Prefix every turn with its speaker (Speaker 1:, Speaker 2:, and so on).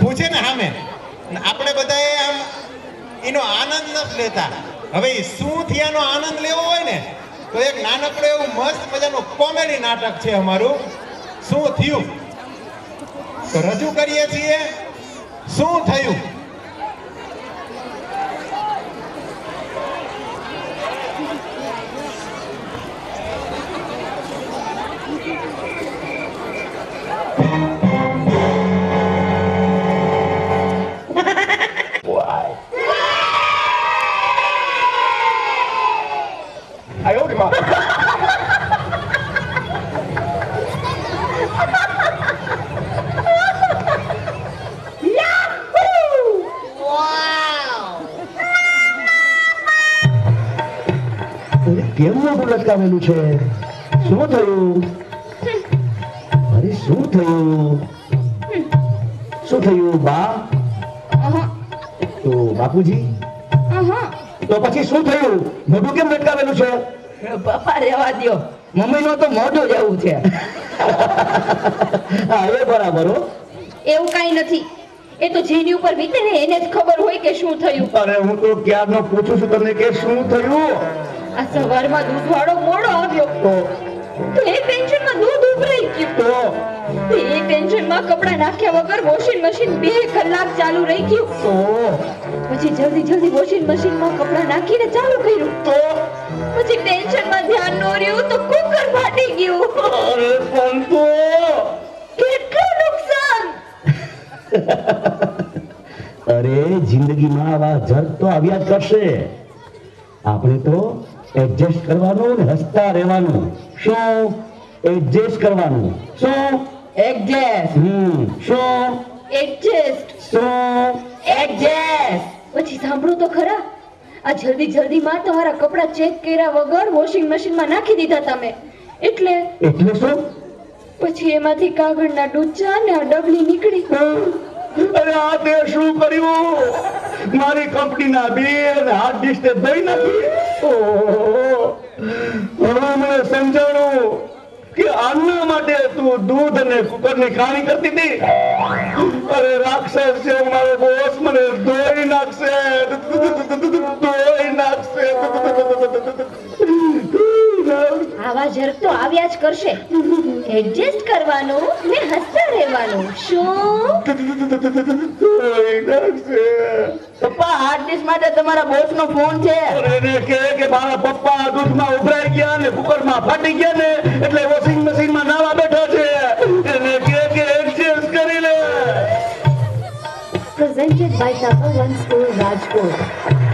Speaker 1: પૂછે ને સામે. આપણે બધાએ આમ એનો આનંદ નથી લેતા. હવે શું થયાનો આનંદ લેવો હોય ને, તો એક નાનકડું એવું મસ્ત મજાનું કોમેડી નાટક છે અમારું. શું થયું? તો રજૂ કરીએ છીએ, શું થયું?
Speaker 2: કેમ મોઢું લટકાવેલું છે? શું થયું? અરે શું થયું? શું થયું બા? તો બાપુજી? તો પછી શું થયું? મોઢું કેમ લટકાવેલું છે?
Speaker 3: પપ્પા રહેવા દ્યો. મમ્મી નો તો મોઢું જેવું છે.
Speaker 2: હા એ બરાબર હો.
Speaker 4: એવું કાઈ નથી. એ તો જેની ઉપર વીતે ને એને જ ખબર હોય કે શું થયું.
Speaker 2: અરે હું તો ક્યારનો પૂછું છું તમને કે શું થયું?
Speaker 4: આ સવારમાં દૂધવાળો મોડો આવ્યો.
Speaker 2: તો?
Speaker 4: તો એ ટેન્શનમાં દૂધ ઉભરાઈ ગયું.
Speaker 2: તો?
Speaker 4: તો એ ટેન્શનમાં કપડાં નાખ્યા વગર વોશિંગ મશીન બે કલાક ચાલુ રહી ગયું.
Speaker 2: તો?
Speaker 4: પછી જલ્દી જલ્દી વોશિંગ મશીનમાં કપડાં નાખીને ચાલુ કર્યું.
Speaker 2: તો?
Speaker 4: પછી ટેન્શનમાં ધ્યાન ન રહ્યું તો કુકર ફાટી ગયું.
Speaker 2: અરે પણ તો
Speaker 4: કેટલું નુકસાન?
Speaker 2: અરે જિંદગીમાં આવા જર્ક તો આવ્યા જ કરશે. આપણે તો એડજસ્ટ કરવાનું ને હસતા રહેવાનું. શું? એડજસ્ટ કરવાનું. શું?
Speaker 3: Adjust
Speaker 2: hmm. શું?
Speaker 4: એડજસ્ટ
Speaker 2: શું?
Speaker 4: એડજસ્ટ પછી સાંભળો તો ખરા. આ જલ્દી જલ્દીમાં તમારા કપડાં ચેક કર્યા વગર વોશિંગ મશીનમાં નાખી દીધા તમે. એટલે?
Speaker 2: એટલે શું?
Speaker 4: પછી એમાંથી કાગળના ડૂચા ને આ ડબલી નીકળી.
Speaker 2: અરે આ તે શું કર્યું? મારી કંપનીના બિલ હાર્ડ ડિસ્ક દઈ નાખી. મને સમજાણું કે આના માટે તું દૂધ અને કુકરની કહાણી કરતી હતી. અરે રાક્ષસ છે મારો બોસ મને ધોઈ નાખશે ધોઈ નાખશે
Speaker 4: આવા જરક તો આવ્યા જ કરશે. એડજસ્ટ કરવાનું ને હસતા રહેવાનું. શું?
Speaker 3: પપ્પા હાર્ડ ડિસ્ક માટે તમારા બોસ નો ફોન છે.
Speaker 2: અરે એને કહે કે મારા પપ્પા દૂધમાં ઉભરાઈ ગયા ને કુકરમાં ફાટી ગયા ને એટલે વોશિંગ મશીનમાં નાવા બેઠો છે. એને કહે કે એડજસ્ટ કરી લે.
Speaker 4: Presented by Tapovan School Rajkot.